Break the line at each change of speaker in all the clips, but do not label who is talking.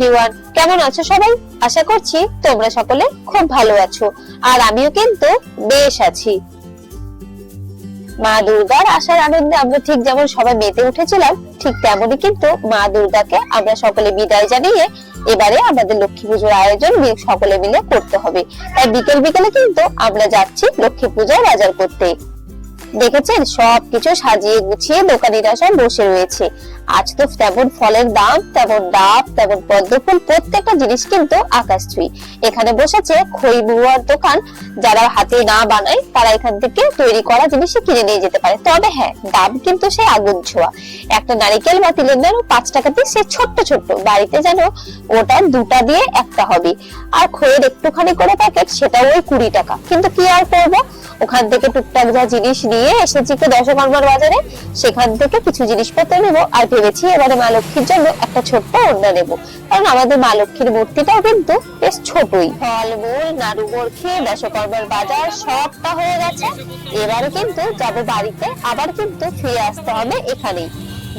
Everyone কেমন আছো সবাই? আশা করছি তোমরা সকলে খুব ভালো আছো। আর আমিও কিন্তু বেশ আছি। মা দুর্গার আসার আনন্দে আমরা ঠিক যেমন সবাই মেতে উঠেছিলাম, ঠিক তেমনই কিন্তু মা দুর্গাকে আমরা সকলে বিদায় জানিয়ে এবারে আমাদের লক্ষ্মী পুজোর আয়োজন সকলে মিলে করতে হবে। তাই বিকেল বিকেলে কিন্তু আমরা যাচ্ছি লক্ষ্মী পূজার বাজার করতে। দেখেছেন? সব কিছু সাজিয়ে গুছিয়ে দোকানিরা সব বসে রয়েছে। আজ তো তেমন ফলের দাম, তেমন ডাব, তেমন পদ্ম ফুল প্রত্যেকটা জিনিস কিন্তু আকাশ ছুঁই এখানে বসেছে খই বুয়ার দোকান। যারা হাতে না বানায়, তারা এখান থেকে তৈরি করা জিনিস কিনে নিয়ে যেতে পারে। তবে হ্যাঁ দাম কিন্তু সে আগুন ছোঁয়া। একটা নারিকেল বা তিলের নাড়ু পাঁচ টাকাতে সে ছোট্ট ছোট্ট। বাড়িতে যেন ওটা দুটা দিয়ে একটা হবে। আর খইয়ের একটুখানি করে প্যাকেট সেটা ওই কুড়ি টাকা। কিন্তু কি আর করব? ওখান থেকে টুকটাক যা জিনিস নিয়ে এসেছি তো দশকর্মার বাজারে, সেখান থেকে কিছু জিনিসপত্র নেব আর ভেবেছি এবারে মা লক্ষ্মীর জন্য একটা ছোট্ট ওড়না নেব। কারণ আমাদের মা লক্ষ্মীর মূর্তিটাও কিন্তু বেশ ছোটই। ফলমূল নাড়ু খেয়ে দশকর্মার বাজার সবটা হয়ে গেছে। এবারে কিন্তু যাব বাড়িতে, আবার কিন্তু ফিরে আসতে হবে এখানেই।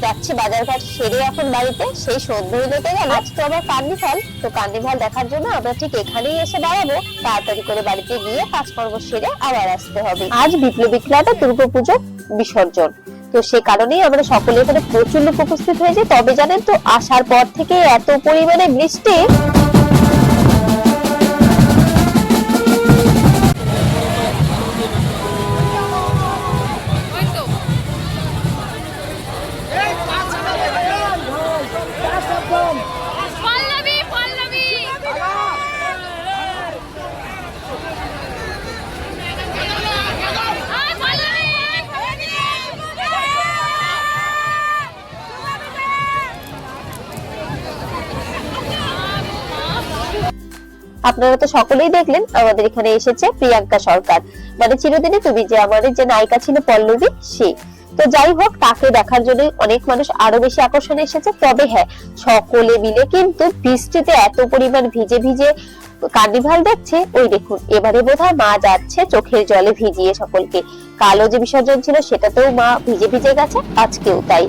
যাচ্ছি বাজারঘাট সেরে এখন বাড়িতে সেই সন্ধে লেগে গেল। আজ তো আবার কার্নিভাল তো কার্নিভাল দেখার জন্য আমরা ঠিক এখানেই এসে দাঁড়াবো। তাড়াতাড়ি করে বাড়িতে গিয়ে কাজকর্ম সেরে আবার আসতে হবে। আজ বিপ্লবী ক্লাবে দুর্গাপুজো বিসর্জন। তো সে কারণেই আমরা সকলে এখানে প্রচুর লোক উপস্থিত হয়েছে। তবে জানেন তো আসার পর থেকে এত পরিমাণে বৃষ্টি। আপনারা তো সকলেই দেখলেন আমাদের এখানে এসেছে প্রিয়াঙ্কা সরকার। মানে চিরদিনই তুমি যে আমাদের যে নায়িকা ছিল পল্লবী, সে। তো যাই হোক, তাকে দেখার জন্য অনেক মানুষ আরও বেশি আকর্ষণে এসেছে। তবে হ্যাঁ সকলে মিলে কিন্তু বৃষ্টিতে এত পরিমাণ ভিজে ভিজে কার্নিভাল দেখছে, ওই দেখুন, এবারে বোধহয় মা যাচ্ছে চোখের জলে ভিজিয়ে সকলকে। কালো যে বিসর্জন ছিল, সেটাতেও মা ভিজে ভিজে গেছে, আজকেও তাই।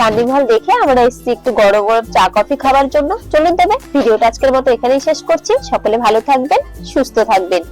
কার্নিভাল দেখে আমরা এসেছি একটু গরম গরম চা কফি খাওয়ার জন্য। চলুন তবে, ভিডিওটা আজকের মতো এখানেই শেষ করছি। সকলে ভালো থাকবেন, সুস্থ থাকবেন।